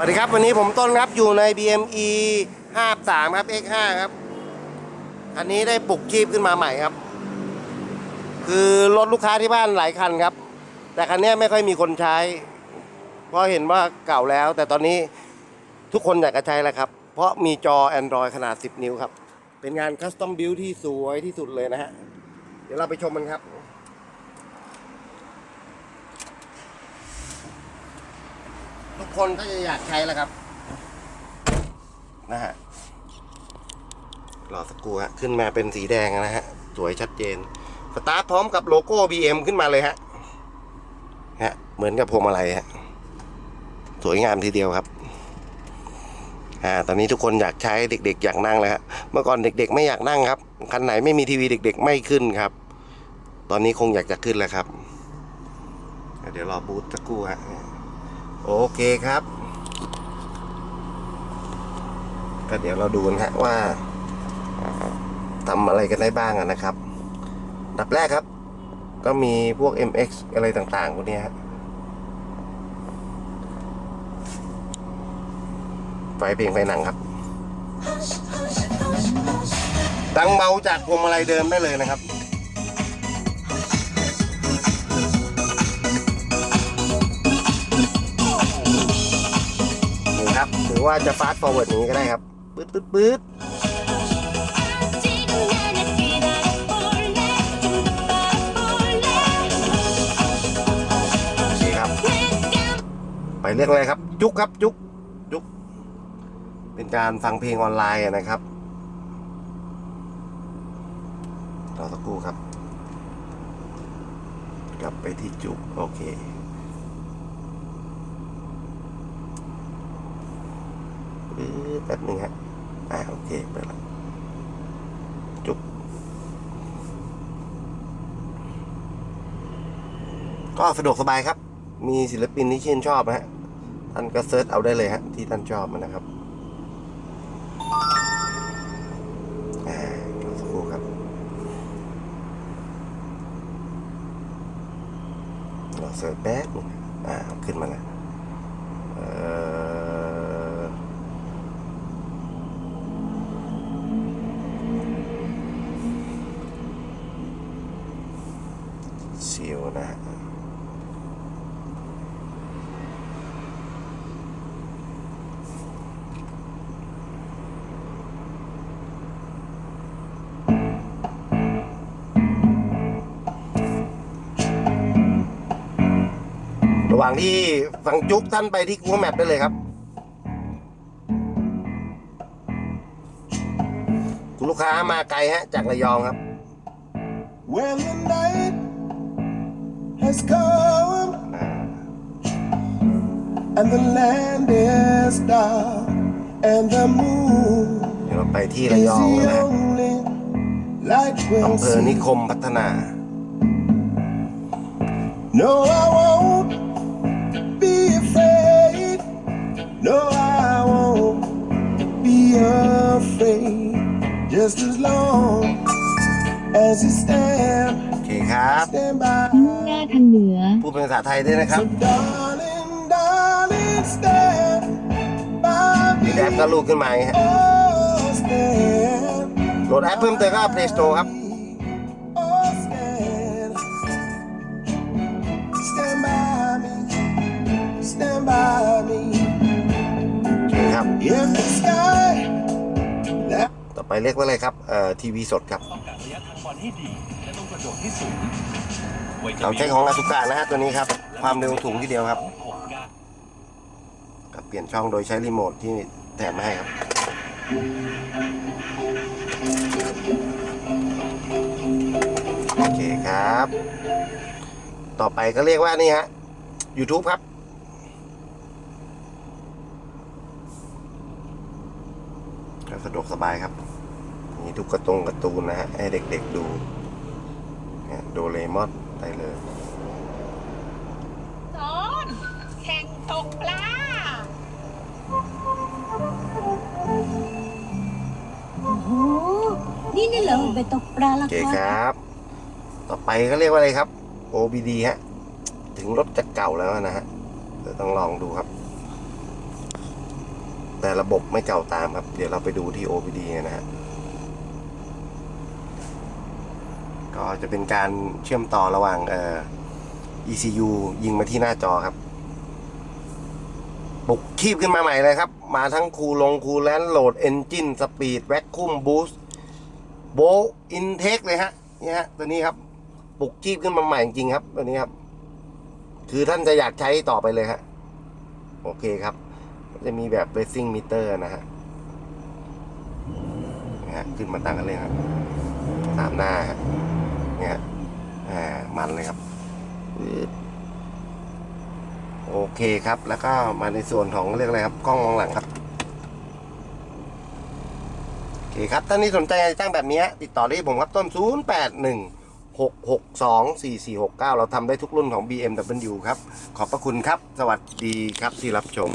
สวัสดีครับวันนี้ผมต้นครับอยู่ใน BME 53 ครับ X5 ครับคันนี้ได้ปลุกชีพขึ้นมาใหม่ครับ คือรถลูกค้าที่บ้านหลายคันครับ แต่คันนี้ไม่ค่อยมีคนใช้ เพราะเห็นว่าเก่าแล้ว แต่ตอนนี้ทุกคนอยากจะใช้แล้วครับ เพราะมีจอ Android ขนาด 10 นิ้วครับ เป็นงานคัสตอมบิ l ที่สวยที่สุดเลยนะฮะ เดี๋ยวเราไปชมมันครับ ทุกคนก็จะอยากใช้แล้วครับนะฮะรอสกูฮะขึ้นมาเป็นสีแดงนะฮะ สวยชัดเจน สตาร์ทพร้อมกับโลโก้ BM ขึ้นมาเลยฮะฮะ เหมือนกับพวงมาลัยฮะ สวยงามทีเดียวครับอ่าตอนนี้ทุกคนอยากใช้เด็ก ๆ อยากนั่งแล้วฮะเมื่อก่อนเด็ก ๆ ไม่อยากนั่งครับคันไหนไม่มีทีวีเด็ก ๆ ไม่ขึ้นครับ ตอนนี้คงอยากจะขึ้นแล้วครับ เดี๋ยวรอบูธสักครู่ฮะ โอเคครับ ก็เดี๋ยวเราดูนะฮะว่าทำอะไรกันได้บ้างอะนะครับดับแรกครับ ก็มีพวก MX อะไรต่างๆพวกเนี้ยฮะไฟเพลงไฟหนังครับดังเบาจากพวงมาลัยเดิมได้เลยนะครับ รือว่าจะฟาสต์ฟอร์เวิร์ดนี้ก็ได้ครับปื๊ดปื๊ดปื๊ดครับไปเรียกอะไรครับ จุกครับจุกจุก เป็นการฟังเพลงออนไลน์นะครับรอสักครู่ครับ กลับไปที่จุกโอเค ปื๊ดแป๊บหนึ่งฮะ อ่าโอเคเปิดแล้วจุกก็สะดวกสบายครับ มีศิลปินที่ชื่นชอบนะฮะ ท่านก็เซิร์ชเอาได้เลยฮะ ที่ท่านชอบนะครับอ่ารอสักครู่ครับเราเสิร์ชแป๊บหนึงอ่า ขึ้นมาแล้ว ซิลนะฮะระหว่างที่ฟังจุกท่านไปที่ Google Map ได้เลยครับ คุณลูกค้ามาไกลฮะ จากระยองครับ When the night has come อ่า and the land is dark and the moon เดี๋ยวเราไปที่ระ is ยอง the นะฮะ only light we'll อำเภอนิ see. คมพัฒนา No, I won't be afraid. No, I won't be afraid. Just as long as you stand, โอเคครับ stand by. ดเป็นภาษาไทยด้วยนะครับ So darling, darling, stand by มี me. แอปก็ลูกขึ้นมาไงฮะ Oh, stand. โหลดแอปเพิ่มเติมก็ Play Store ครับ Oh, stand. Stand by me. Stand by me. โอเคครับ In the sky. That ต่อไปเรียกว่าอะไรครับเอ่อทีวีสดครับต้องการระยะทางบอลให้ดีและต้องกระโดดให้สูงไว้จะ เราใช้ของอาสุกานะฮะตัวนี้ครับ ความเร็วสูงทีเดียวครับกับเปลี่ยนช่องโดยใช้รีโมทที่แถมมาให้ครับโอเคครับ ต่อไปก็เรียกว่านี่ฮะ YouTube ครับก็สะดวกสบายครับ มีทุกกระตรงกร์ตูนนะฮะ ให้เด็กๆดู โดเรมอน ได้เลยสอนแข่งตกปลา โอ้โหนี่นี่เหรอไปตกปลาโอละเคคครับต่อไปก็เรียกว่าอะไรครับ OBD ฮะ ถึงรถจะเก่าแล้วนะฮะเดี๋ยวต้องลองดูครับ แต่ระบบไม่เก่าตามครับ เดี๋ยวเราไปดูที่ OBD นะฮะ ก็จะเป็นการเชื่อมต่อระหว่างเอ่อ ECU ยิงมาที่หน้าจอครับปุกคีบขึ้นมาใหม่เลยครับ มาทั้งคูลงคูลแลนโหลดเอนจินสปีดแวคคุมบูสต์โบอินเทคเลยฮะนี่ฮะตัวนี้ครับปุกคีบขึ้นมาใหม่จริงครับตัวนี้ครับ คือท่านจะอยากใช้ต่อไปเลยฮะโอเคครับ จะมีแบบ racing meter นะฮะนะฮะขึ้นมาตั้งกันเลยครับสามหน้าฮะ เนี่ยอ่ามันเลยครับโอเคครับ แล้วก็มาในส่วนของเรียกอะไรครับกล้องมองหลังครับโอเคครับถ้านี่สนใจจะจ้างแบบนี้ติดต่อได้ผมครับต้น 0 8 1 6 6 2 4 4 6 9 เราทำได้ทุกรุ่นของ BMW ครับ ขอบพระคุณครับ สวัสดีครับที่รับชม